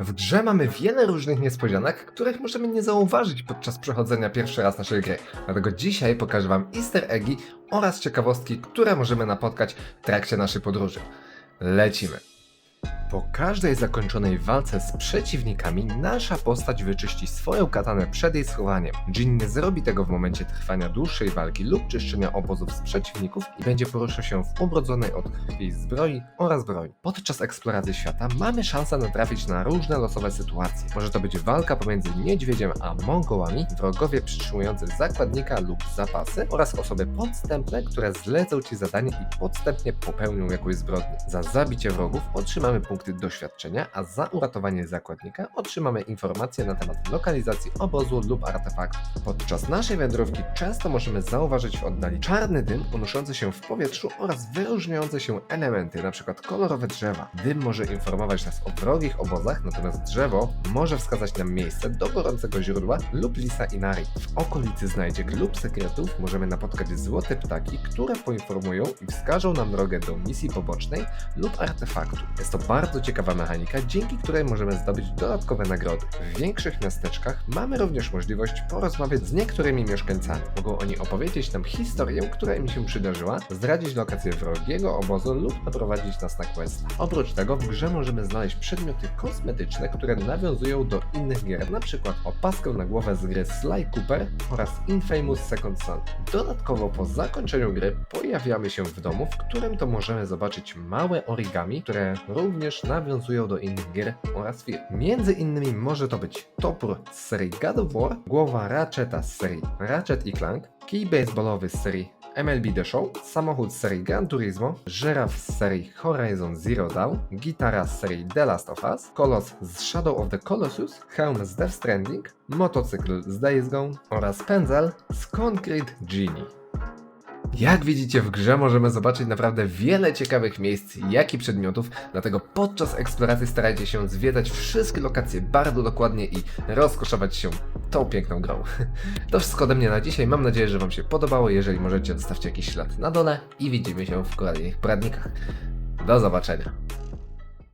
W grze mamy wiele różnych niespodzianek, których możemy nie zauważyć podczas przechodzenia pierwszy raz naszej gry. Dlatego dzisiaj pokażę Wam easter eggi oraz ciekawostki, które możemy napotkać w trakcie naszej podróży. Lecimy! Po każdej zakończonej walce z przeciwnikami, nasza postać wyczyści swoją katanę przed jej schowaniem. Jin nie zrobi tego w momencie trwania dłuższej walki lub czyszczenia obozów z przeciwników i będzie poruszał się w ubrodzonej od krwi zbroi oraz broni. Podczas eksploracji świata mamy szansę natrafić na różne losowe sytuacje. Może to być walka pomiędzy niedźwiedziem a mongołami, wrogowie przytrzymujący zakładnika lub zapasy oraz osoby podstępne, które zlecą ci zadanie i podstępnie popełnią jakąś zbrodnię. Za zabicie wrogów otrzymamy punkty doświadczenia, a za uratowanie zakładnika otrzymamy informacje na temat lokalizacji obozu lub artefaktu. Podczas naszej wędrówki często możemy zauważyć w oddali czarny dym unoszący się w powietrzu oraz wyróżniające się elementy, np. kolorowe drzewa. Dym może informować nas o wrogich obozach, natomiast drzewo może wskazać nam miejsce do gorącego źródła lub lisa inari. W okolicy znajdziek lub sekretów możemy napotkać złote ptaki, które poinformują i wskażą nam drogę do misji pobocznej lub artefaktu. Jest to bardzo ciekawa mechanika, dzięki której możemy zdobyć dodatkowe nagrody. W większych miasteczkach mamy również możliwość porozmawiać z niektórymi mieszkańcami. Mogą oni opowiedzieć nam historię, która im się przydarzyła, zdradzić lokację wrogiego obozu lub naprowadzić nas na questa. Oprócz tego w grze możemy znaleźć przedmioty kosmetyczne, które nawiązują do innych gier, przykład opaskę na głowę z gry Sly Cooper oraz Infamous Second Son. Dodatkowo po zakończeniu gry pojawiamy się w domu, w którym to możemy zobaczyć małe origami, które również nawiązują do innych gier oraz firm. Między innymi może to być topór z serii God of War, głowa Ratcheta z serii Ratchet i Clank, kij baseballowy z serii MLB The Show, samochód z serii Gran Turismo, żyraf z serii Horizon Zero Dawn, gitara z serii The Last of Us, kolos z Shadow of the Colossus, hełm z Death Stranding, motocykl z Days Gone oraz pędzel z Concrete Genie. Jak widzicie w grze możemy zobaczyć naprawdę wiele ciekawych miejsc, jak i przedmiotów, dlatego podczas eksploracji starajcie się zwiedzać wszystkie lokacje bardzo dokładnie i rozkoszować się tą piękną grą. To wszystko ode mnie na dzisiaj, mam nadzieję, że Wam się podobało, jeżeli możecie zostawcie jakiś ślad na dole i widzimy się w kolejnych poradnikach. Do zobaczenia.